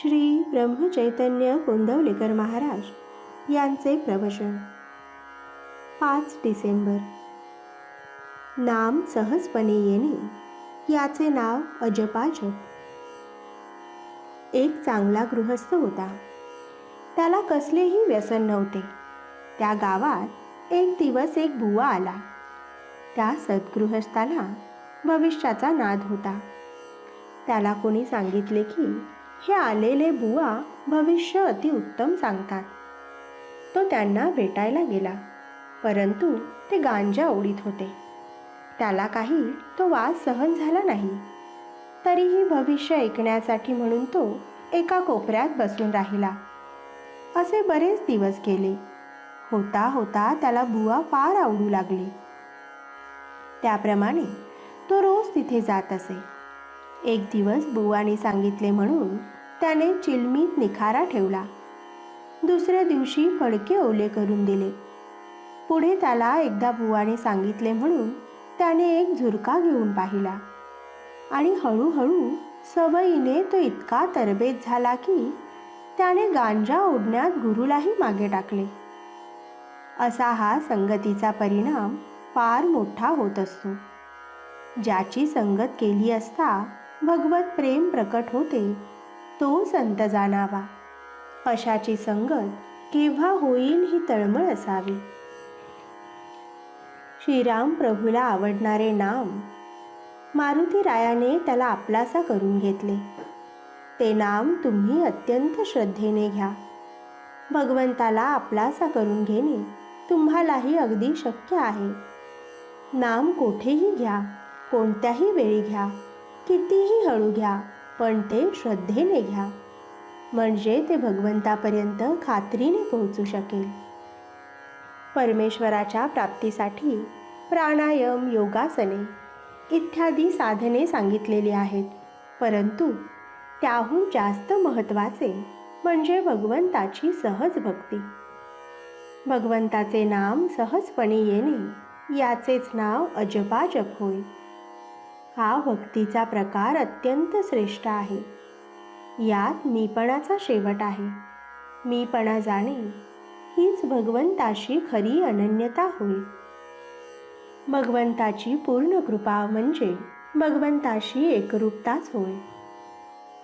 श्री ब्रह्मचैतन्य गोंदवलेकर महाराज यांचे प्रवचन. पाच डिसेंबर. नाम सहजपणे येणे याचे नाव अजपाजप. एक चांगला गृहस्थ होता. त्याला कसलेही व्यसन नव्हते. त्या गावात एक दिवस एक बुवा आला. त्या सद्गृहस्थाला भविष्याचा नाद होता. त्याला कोणी सांगितले की हे आलेले बुवा भविष्य अतिउत्तम सांगतात. तो त्यांना भेटायला गेला परंतु ते गांजा ओढीत होते. त्याला काही तो वाद सहन झाला नाही. तरीही भविष्य ऐकण्यासाठी म्हणून तो एका कोपऱ्यात बसून राहिला. असे बरेच दिवस गेले. होता होता त्याला बुवा फार आवडू लागले. त्याप्रमाणे तो रोज तिथे जात असे. एक दिवस बुवाने सांगितले म्हणून त्याने चिलमीत निखारा ठेवला. दुसऱ्या दिवशी फडके ओले करून दिले. पुढे त्याला एकदा बुवाने सांगितले म्हणून त्याने एक झुरका घेऊन पाहिला. आणि हळूहळू सवयीने तो इतका तरबेज झाला की त्याने गांजा ओढण्यात गुरुलाही मागे टाकले. असा हा संगतीचा परिणाम फार मोठा होत असतो. ज्याची संगत केली असता भगवत प्रेम प्रकट होते तो संत जाणावा. अशाची संगत केव्हा होईल ही तळमळ असावी. श्रीराम प्रभूला आवडणारे नाम मारुती रायाने त्याला आपलासा करून घेतले. ते नाम तुम्ही अत्यंत श्रद्धेने घ्या. भगवंताला आपलासा करून घेणे तुम्हालाही अगदी शक्य आहे. नाम कोठेही घ्या कोणत्याही वेळी घ्या. कितीही हळू घ्या पण ते श्रद्धेने घ्या. म्हणजे ते भगवंतापर्यंत खात्रीने पोहोचू शकेल. परमेश्वराच्या प्राप्तीसाठी प्राणायाम योगासने इत्यादी साधने सांगितलेली आहेत. परंतु त्याहून जास्त महत्त्वाचे म्हणजे भगवंताची सहज भक्ती. भगवंताचे नाम सहजपणे येणे याचेच नाव अजपाजप होय. हा भक्तीचा प्रकार अत्यंत श्रेष्ठ आहे. यात मीपणाचा शेवट आहे. मीपणा जाणे हीच भगवंताशी खरी अनन्यता होय. भगवंताची पूर्ण कृपा म्हणजे भगवंताशी एकरूपताच होय.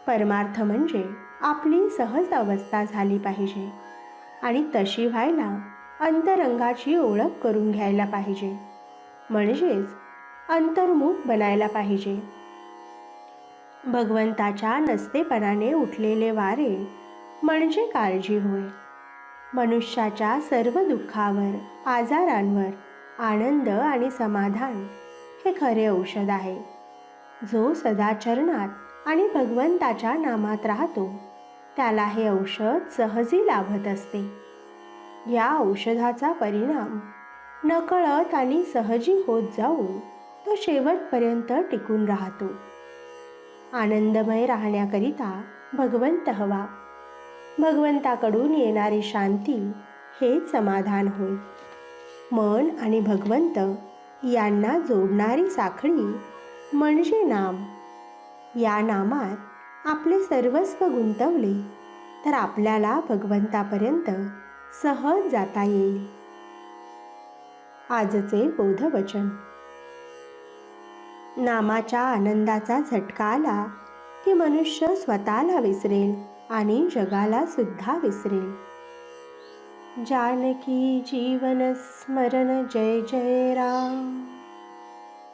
परमार्थ म्हणजे आपली सहज अवस्था झाली पाहिजे आणि तशी व्हायला अंतरंगाची ओळख करून घ्यायला पाहिजे. म्हणजेच अंतर्मुख बनायला पाहिजे. भगवंताच्या नसतेपणाने उठलेले वारे म्हणजे काळजी होय. मनुष्याच्या सर्व दुःखावर आजारांवर आनंद आणि समाधान हे खरे औषध आहे. जो सदाचरणात आणि भगवंताच्या नामात राहतो त्याला हे औषध सहजी लाभत असते. या औषधाचा परिणाम नकळत आणि सहजी होत जाऊन तो शेवटपर्यंत टिकून राहतो. आनंदमय राहण्याकरिता भगवंत हवा. भगवंताकडून येणारी शांती हे समाधान होय. मन आणि भगवंत यांना जोडणारी साखळी म्हणजे नाम. या नामात आपले सर्वस्व गुंतवले तर आपल्याला भगवंतापर्यंत सहज जाता येईल. आजचे बोधवचन. नामाच्या आनंदाचा झटका आला की मनुष्य स्वतःला विसरेल आणि जगाला सुद्धा विसरेल. जानकी जीवन स्मरण जय जय राम.